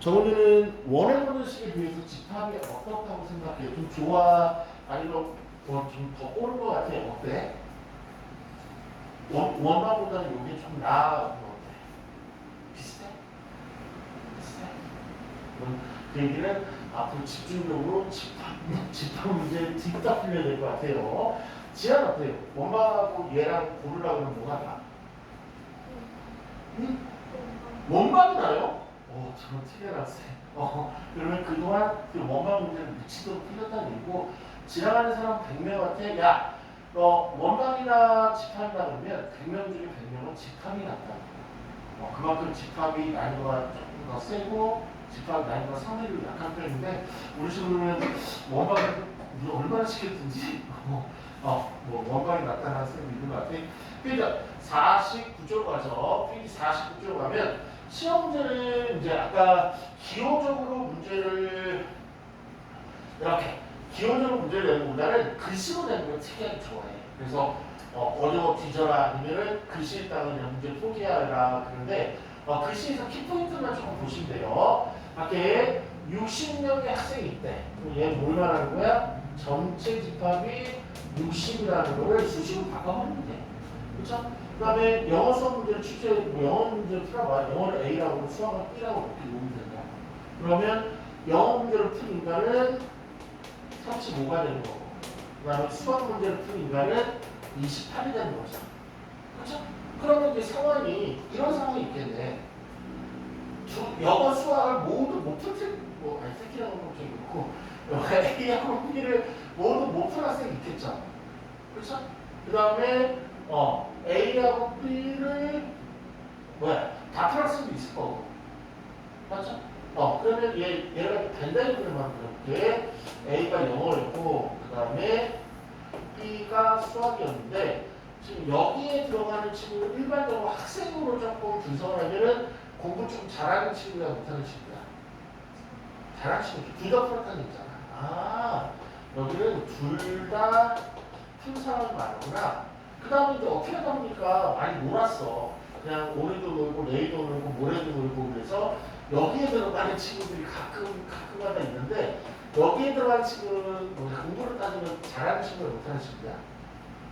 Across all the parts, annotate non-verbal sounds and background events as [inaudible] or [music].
저 문제는 원해보는 식에 비해서 집합이 어떻다고 생각해요? 좀 좋아? 아니면 뭐좀더 꼬는 것 같아? 어때? 원, 원마보다는 이게 좀 나아? 어때? 비슷해? 비슷해? 그럼 그 얘기는 앞으로 집중적으로 집합, 집합 문제를 뒷다 풀려야 될 것 같아요. 지안 어때요? 원방하고 얘랑 고르려고 하면 뭐가 나? 응? 원방이 나요? 어, 저는 특이한 학생. 어, 그러면 그동안 그 원방 문제를 미치도록 풀렸다는 얘기고, 지나가는 사람 100명한테, 야, 너 원방이나 집합이나 그러면 100명 중에 100명은 집합이 낫다. 어, 그만큼 집합이 난이도가 조금 더 세고, 집합 난이도가 상대적으로 약한 편인데, 우리 원방을 우리 얼마나 시켰든지, 어, 어, 뭐 원방이 나타나는 쌤이 있는 것 같아. 그러니까 49쪽 가죠. 페이지 49쪽 가면 시험 문제는 이제 아까 기호적으로 문제를 이렇게 기호적으로 문제를 내는 것보다는 글씨로 내는 걸 특이하게 좋아해. 그래서 어, 어려워 뒤져라 아니면은 글씨에다가 그냥 문제 포기하라 그런데 어, 글씨에서 키포인트만 조금 보시면 돼요. 밖에 60명의 학생이 있대. 얘뭘 말하는 거야? 전체 집합이 60이라는 거를 수식으로 바꿔버리면 돼. 그렇죠? 그 다음에 영어 수업 문제를 출제, 뭐 영어 문제를 풀어봐. 영어를 A라고 수학을 B라고 이렇게 놓으면 된다. 그러면 영어 문제를 푼 인간은 35가 되는 거고, 그 다음에 수학 문제를 푼 인간은 28이 되는 거죠. 그렇죠? 그러면 이제 상황이, 이런 상황이 있겠네. 두, 영어 수학을 모두 못푼 새, 뭐, 아니, 새끼라고 좀 그렇고, A하고 B를 모두 못푼 학생이 있겠죠. 그렇죠? 그 다음에 어 A하고 B를 뭐야? 다 풀었을 수도 있을 거고. 맞죠? 어 그러면 얘 얘가 벤다이그를 만들었게. A가 영어였고 그 다음에 B가 수학이었는데 지금 여기에 들어가는 친구는 일반적으로 학생으로 조금 분석을 하면은 공부 좀 잘하는 친구야 못하는 친구야 잘하는 친구 둘다 풀었다는 얘기잖아. 아 여기는 둘다 푼 사람이 많구나. 그 다음에 이제 어떻게 보니까 많이 놀았어. 그냥 오늘도 놀고 내일도 놀고 모레도 놀고 그래서 여기에 들어가는 친구들이 가끔 가끔마다 있는데 여기에 들어가는 친구는 뭐 공부를 따지면 잘하는 친구야 못하는 친구야?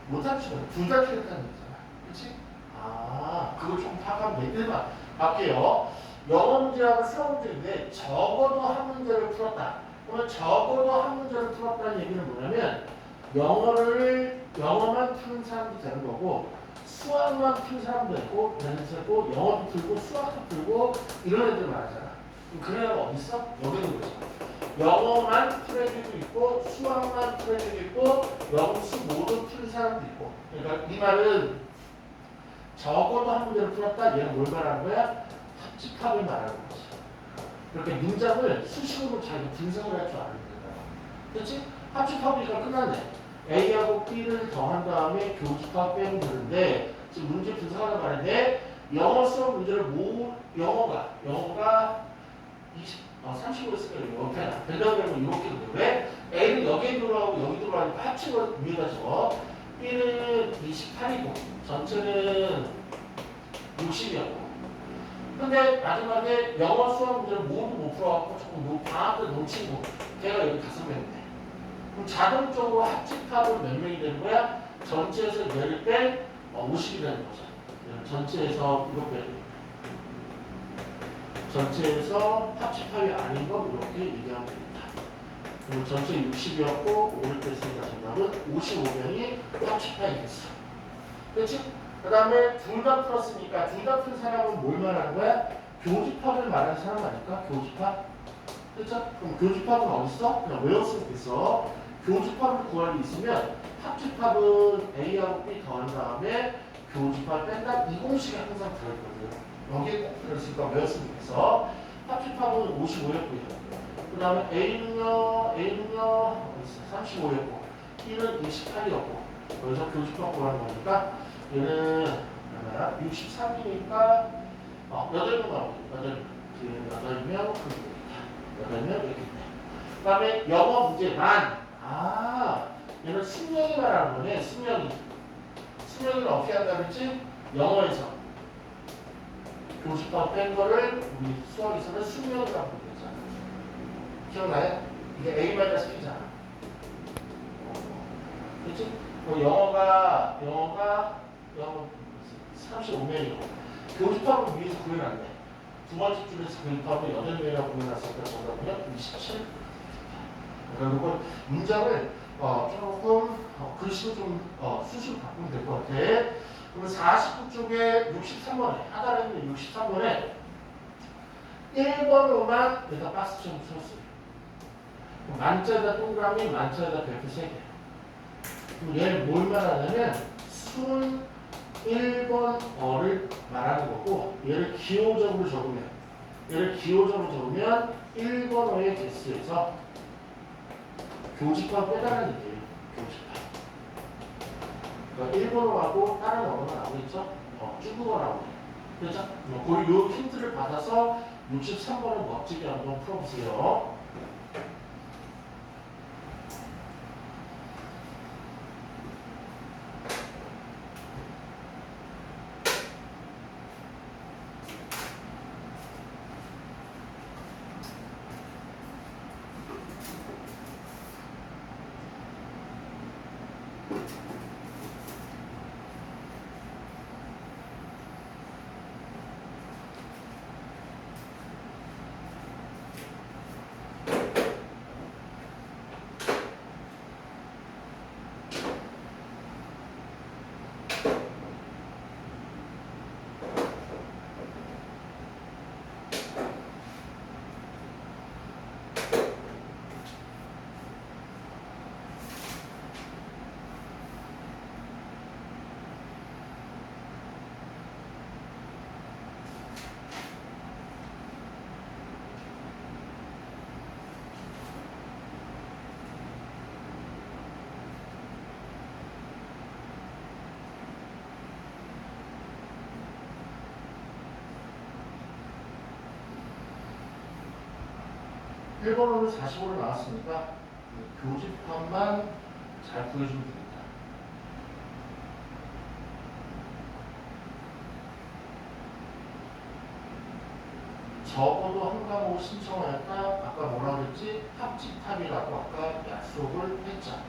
못하는 친구야. 둘다 틀렸다는 얘기잖아. 그치? 아 그걸 좀 파악하면 돼. 1번 할게요. 영어 문제하고 수학 문제인데 적어도 한 문제를 풀었다. 그러면 적어도 한 문제를 풀었다는 얘기는 뭐냐면 영어를 영어만 푸는 사람도 되는 거고 수학만 푸는 사람도 있고 그래고 영어도 풀고 수학도 풀고 이런 애들 많잖아. 그런 애가 어디 있어? 여기 있는 거죠. 영어만 풀 애들도 있고 수학만 풀 애들도 있고 영수 모두 푸는 사람도 있고. 그러니까 이 말은 적어도 한 문제를 풀었다. 얘는 뭘 말하는 거야? 합집합을 말하는 거지. 그렇게 문장을 수식으로 자기가 분석을 할줄 알아야 된다. 그렇지? 합집합이니까 끝났네. A하고 B를 더한 다음에 교집합 빼면 되는데 지금 문제 분석하는 말인데 영어 수업 문제를 모 영어가 영어가 20, 어, 35 했으니까 이렇게 된다면 이렇게 돼요. 왜? A는 여기에 들어가고 여기 들어가니까 합치고 위에다 적어. B는 28이고 전체는 60이었고 근데 마지막에 영어 수학 문제를 모두 못 풀어갖고 조금 노- 방학 때거 걔가 여기 다섯 명이네. 그럼 자동적으로 합집합은 몇 명이 되는 거야? 전체에서 얘를 뺀 어, 50이 되는 거죠. 예, 전체에서 이렇게 전체에서 합집합이 아닌 거 이렇게 얘기하면 됩니다. 그럼 전체 60이었고 5를 뺐으니까 정답은 55명이 합집합이 됐어. 그렇지? 그 다음에 둘 다 풀었으니까 둘 다 푼 사람은 뭘 말하는 거야? 교집합을 말하는 사람 아닐까? 교집합? 그렇죠? 그럼 교집합은 어딨어? 그냥 외웠으면 됐어. 교집합을 일 있으면 합집합은 A하고 B 더한 다음에 교집합 뺀다 이 공식이 항상 들어있거든. 여기에 꼭 들어있으니까 외웠으면 됐어. 합집합은 55였고요. 그 다음에 A는요, A는요, 어디 있어? 35였고, B는 28이었고, 그래서 교집합 구하는 거니까 얘는 얼마야? 63이니까 어, 8명 나오죠. 8명. 8명, 그 8명 이렇게. 그 다음에 영어 문제만 아 얘는 승명이 말하는 거네 승명이 승명이는 어떻게 한다 그랬지? 영어에서 교집합 뺀 거를 우리 수학에서는 수명이라고 부르잖아. 기억나요? 이게 A-P잖아. 그치? 뭐 영어가, 영어가, 영어 35명이고, 교집합을 위해서 구해놨네. 두 번째 줄에서 교집합을 8명이라고 구해놨을 때 보다 보면 27. 그리고 문장을 어, 조금 어, 글씨도 좀 어, 수식을 바꾸면 될 것 같아. 그러면 49 쪽에 63번에 하단에 63번에 1번으로만 내가 박스처럼 썼어요. 만자에다 동그라미, 만자에다 별표 3개. 그럼 얘를 뭘 말하냐면 순 1번 어를 말하는 거고 얘를 기호적으로 적으면 얘를 기호적으로 적으면 1번 어의 개수에서 교집합 빼라는 얘기예요. 교집합. 그러니까 일본어하고 다른 언어가 나오겠죠? 어, 중국어 나오고. 그렇죠? 어, 그요 힌트를 받아서 63번을 멋지게 한번 풀어보세요. 일본어는 45로 나왔으니까 그 교집합만 잘 구해주면 됩니다. 적어도 한 과목 신청하였다. 아까 뭐라 그랬지? 합집합이라고 아까 약속을 했잖아.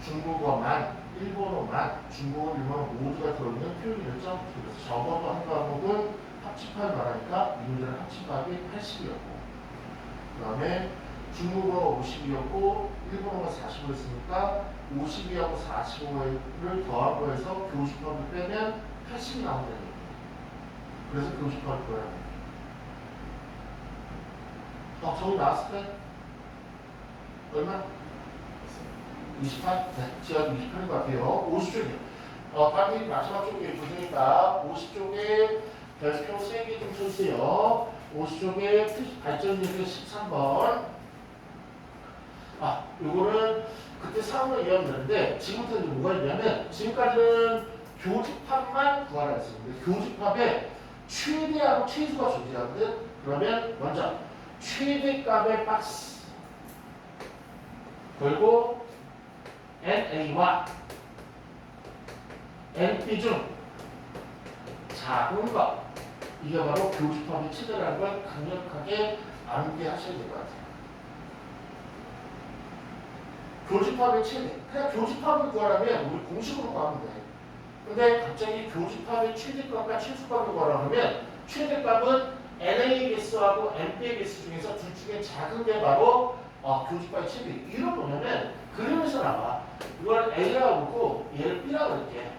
중국어만, 일본어만, 중국어, 일본어 모두가 들어있는 표현이었죠. 그래서 적어도 한 과목은 합집합 말하니까 이 문제는 합집합이 80이었고 그 다음에 중국어 50이었고 일본어가 40이었으니까 52하고 45를 더한 거에서 교집합을 빼면 80이 나온다는 얘기예요. 그래서 교집합을 구하라는 거예요. 어, 저기 나왔을 때 얼마? 28? 네, 제가 28인 것 같아요. 50쪽이요. 어, 다음에 마지막 쪽에 보시니까 50쪽에 별표 3개 좀 써주세요. 50쪽에 발전기술 13번. 아, 요거는 그때 상황을 이해하는데 지금부터 이제 뭐가 있냐면 지금까지는 교집합만 구하라 했습니다. 교집합에 최대하고 최소가 존재하거든. 그러면 먼저 최대값의 박스 그리고 NA와 NP 중 작은 것 이게 바로 교집합의 최대라는 걸 강력하게 암기하셔야 될 것 같아요. 교집합의 최대. 그냥 교집합을 구하라면 우리 공식으로 구하면 돼. 근데 갑자기 교집합의 최대값과 최소값을 구하라면 최대값은 NA 개수하고 NP 개수 중에서 둘 중에 작은 게 바로 어, 교집합의 최대. 이런 거냐면 그림에서 나와. 이걸 A라고 그러고 얘를 B라고 그럴게.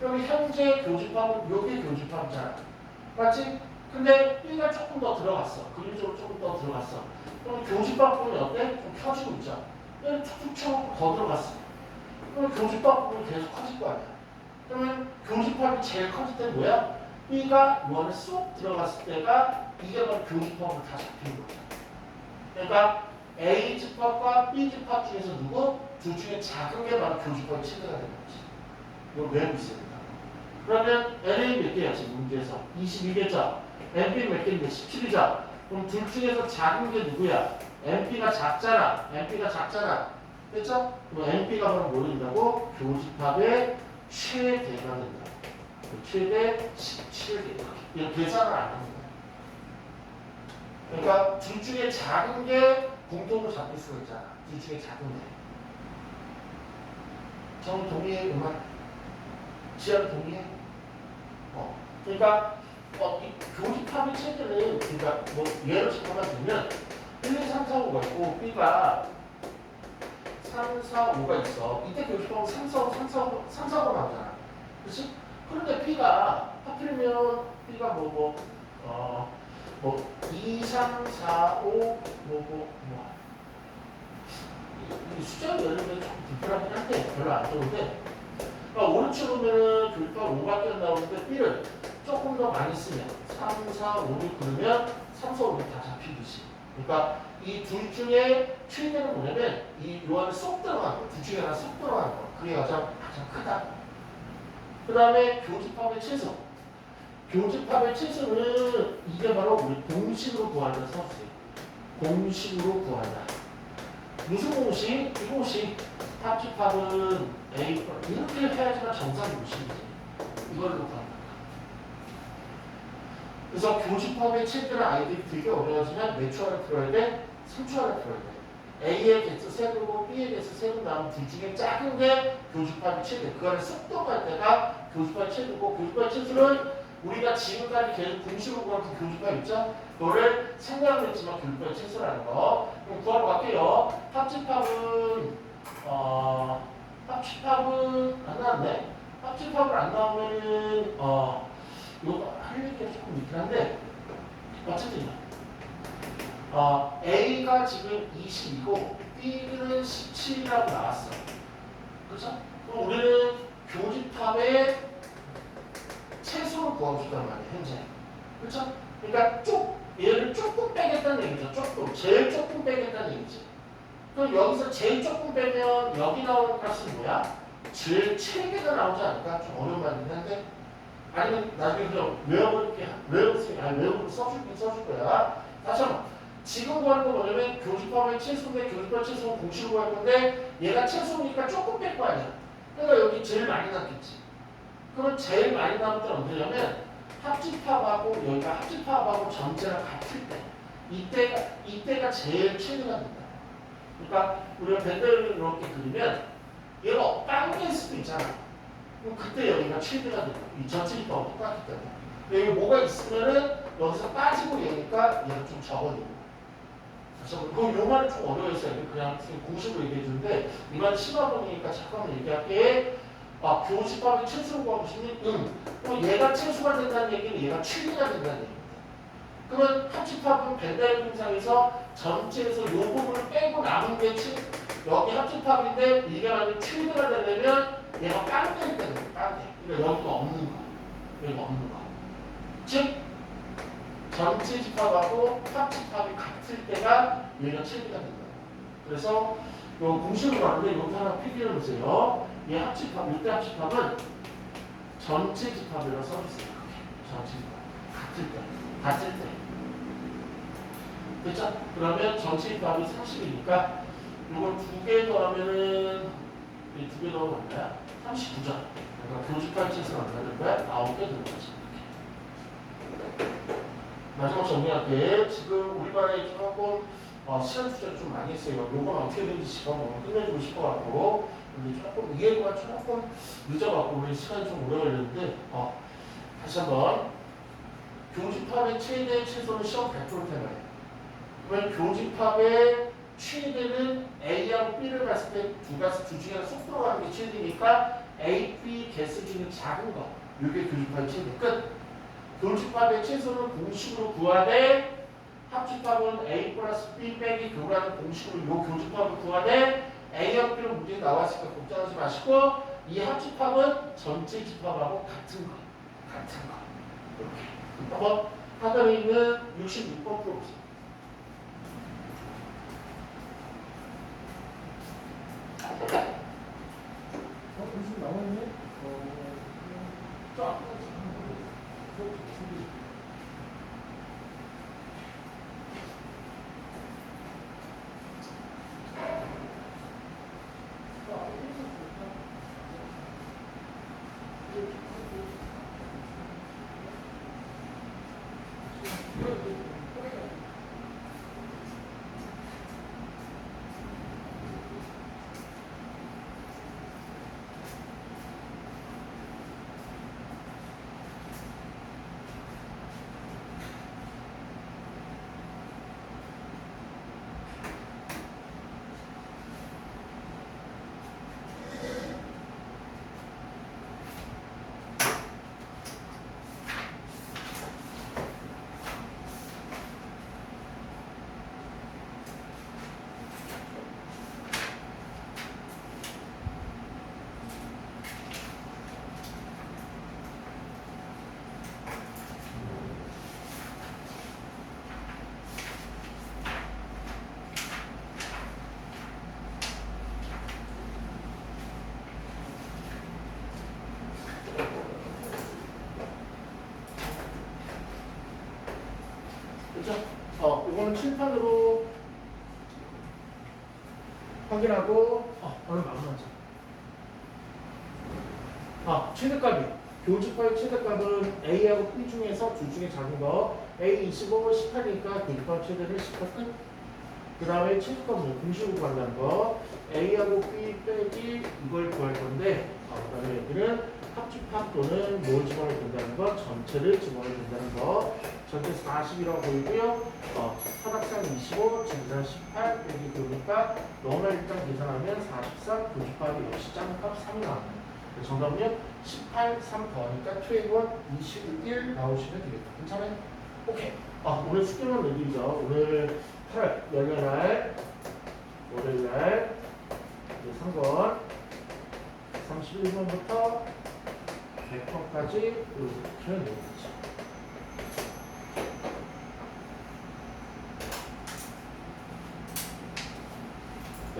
그럼 현재 교집합은 요게 교집합이잖아. 맞지? 근데 B가 조금 더 들어갔어. 그림적으로 조금 더 들어갔어. 그럼 교집합 부분이 어때? 좀 켜지고 있죠. 얘는 툭툭 더 들어갔어. 그럼 교집합 부분이 계속 커질 거 아니야. 그러면 교집합이 제일 커질 때 뭐야? B가 요 안에 쏙 들어갔을 때가 이게 바로 교집합으로 다 잡히는 거야. 그러니까 A 집합과 B 집합 중에서 누구? 둘 중에 작은 게 바로 교집합의 최대가 되는 거지. 이걸 외우고 있어야 된다. 그러면 LA 몇 개야 지금 문제에서? 22개죠. MB 몇 개인데 17이죠. 그럼 둘 중에서 작은 게 누구야? MP가 작잖아. MP가 작잖아. 됐죠? 그럼 MP가 바로 뭐 된다고? 교집합의 최대가 된다. 그 최대 17개 이렇게. 이거 계산을 안 합니다. 그러니까 둘 중에 작은 게 공통으로 잡힐 수가 있잖아. 둘 중에 작은 게. 정 동의해 음악. 지하를 동의해. 어. 그러니까 어, 이 교집합의 체계는 그러니까 뭐 예를 잠깐만 들면 1, 2, 3, 4, 5가 있고 B가 3, 4, 5가 있어. 이때 교집합은 3, 4, 5, 3, 4, 5, 3, 4, 5 나오잖아. 그렇지? 그런데 B가 하필이면 B가 뭐 뭐, 어, 뭐 2, 3, 4, 5, 뭐, 뭐, 뭐. 이- 이 숫자가 예를 들면 좀 불편하긴 한데 별로 안 좋은데 그러니까 오른쪽 보면은 교집합 5밖에 안 나오는데 B를 조금 더 많이 쓰면 3, 4, 5, 6 그러면 3, 4, 5, 6다 잡히듯이. 그러니까 이 둘 중에 최대는 뭐냐면 이요 안에 쏙 들어가는 거, 둘 중에 하나 쏙 들어가는 거. 그게 가장 가장 크다. 그 다음에 교집합의 최소. 교집합의 최소는 이게 바로 우리 공식으로 구한다 써주세요. 공식으로 구한다. 무슨 공식? 이 공식 합집합은 A 이렇게 해야지만 정상 공식이지 이걸로 구한다 그래서 교집합의 체계를 아이들이 되게 어려워지면 안에 풀어야 돼? 3초 안에 풀어야 돼. A의 개수 세그고 B의 개수 세그 나오면 둘 중에 작은 게 교집합의 체계. 그 안에 속도가 할 때가 교집합의 체계고 교집합의 체수는 우리가 지금까지 계속 공식으로 구한 그 교집합 있죠? 그거를 생각을 했지만 교집합의 체수라는 거. 그럼 구하러 갈게요. 합집합은 어 합집합은 안 나왔네. 합집합을 안 나오면은 어 이거 할 얘기가 조금 있긴 한데 어쨌든 어, A가 지금 20이고 B는 17이라고 나왔어. 그렇죠? 그럼 우리는 교집합의 최소를 구하고 싶단 말이에요. 현재. 그렇죠? 그러니까 쪽 얘를 조금 빼겠다는 얘기죠. 조금 제일 조금 빼겠다는 얘기지. 그럼 여기서 제일 조금 빼면 여기 나오는 값은 뭐야? 제일 최대가 나오지 않을까? 좀 어려운 말이긴 한데. 아니면 나중에 그냥 외워볼게 외우세요 아니 외우고 써줄게 써줄 거야. 다시 한번. 지금 구하는 건 뭐냐면 교집합의 최소인데 교집합 최소는 공식으로 할 건데 얘가 최소니까 조금 뺄 거 아니야. 그러니까 여기 제일 많이 남겠지. 그럼 제일 많이 남을 때는 언제냐면 합집합하고 여기가 합집합하고 전체랑 같을 때. 이때가 이때가 제일 최대가 된다 그러니까 우리가 밴드를 이렇게 그리면 얘가 빵일 수도 있잖아 그때 여기가 최대가 된다. 이 전체 입하고 똑같기 때문에. 여기 뭐가 있으면은 여기서 빠지고 얘니까 얘가 좀 적어지고. 그래서 그럼 요만은 좀 어려워했어요. 그냥 공식으로 얘기해 주는데 이만 심화범위니까 잠깐만 얘기할게. 아, 교집합이 최소로 구하고 싶니? 응. 그럼 얘가 최소가 된다는 얘기는 얘가 최대가 된다는 얘기입니다. 그러면 합집합은 벤다이 공상에서 전체에서 요 부분을 빼고 남은 게 최, 여기 합집합인데 이게 만약 최대가 되려면 얘가 빵대일 때는 빵대. 그러니까 여기가 없는 거. 여기가 없는 거. 즉 전체 집합하고 합집합이 같을 때가 얘가 최대가 된다. 그래서 요 공식으로 하는데 요거 하나 필기해 보세요. 이 합집합, 이때 합집합은 전체 집합이라고 써주세요. 전체 집합. 같을 때. 같을 때. 됐죠? 그러면 전체 집합이 30이니까 이걸 두 개 더하면은 이두개 더하면 얼마야? 39점. 그러니까 얼마 될 거야? 9개 되는 거지. 마지막 정리할게. 지금 우리 반에 조금 어, 시간 투자를 좀 많이 했어요. 요건 어떻게 되는지 오늘 끝내주고 싶어갖고 근데 조금 이해가 조금 늦어갖고 우리 시간이 좀 오래 걸렸는데 어, 다시 한번 교집합의 최대 최소는 시험 100% 테마예요. 그러면 교집합의 최대는 A하고 B를 봤을 때 두 가지 두 중에 쏙 들어가는 게 최대니까 A, B 개수 중에 작은 거. 이게 교집합의 최대 끝. 교집합의 최소는 공식으로 구하되 합집합은 A 플러스 B 빼기 교라는 공식으로 요 교집합을 구하되 A하고 B로 문제 나왔으니까 걱정하지 마시고 이 합집합은 전체 집합하고 같은 거. 같은 거. 이렇게. 한번 하단에 있는 66번 풀어보세 어, 무슨 나왔네? 어, 자, 이거는 칠판으로 확인하고 아, 얼른 마무리하자. 아, 최대값이 교집합의 최대값은 A하고 B 중에서 둘 중에 작은 거 A 25, 18이니까 교집합 최대를 18 끝. 그 다음에 최대값은 공식으로 구한다는 거 A하고 B 빼기 이걸 구할 건데 아, 그 다음에 여기는 합집합 또는 뭘 집어넣어야 된다는 거 전체를 집어넣어야 된다는 거 전체 40이라고 보이고요. 어, 하락상 25, 증산 18 빼기 그러니까 너나 일단 계산하면 43, 교집합이 역시 작은 값 3이 나옵니다. 정답은요 18, 3 더하니까 2의 1, 21 나오시면 되겠다. 괜찮아요? 오케이. 아 오늘 숙제만 내드리죠. 오늘 8월 열려날 월요일날 3번 31번부터 100번까지 이렇게 내드리죠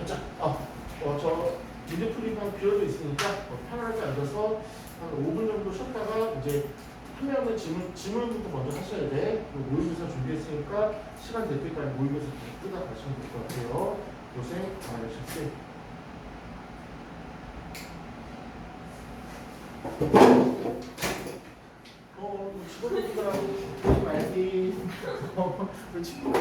자, 아, 어, 저 미드 풀이만 비어져 있으니까 어, 편하게 앉아서 한 5분 정도 쉬었다가 이제 한 명은 질문, 질문부터 먼저 하셔야 돼. 그리고 모의고사 준비했으니까 시간 될 때까지 모의고사 끄다 가시면 될 것 같아요. 고생 많으셨어요. 어, 뭐 집어넣기더라고. 말기. [laughs] 어, 친구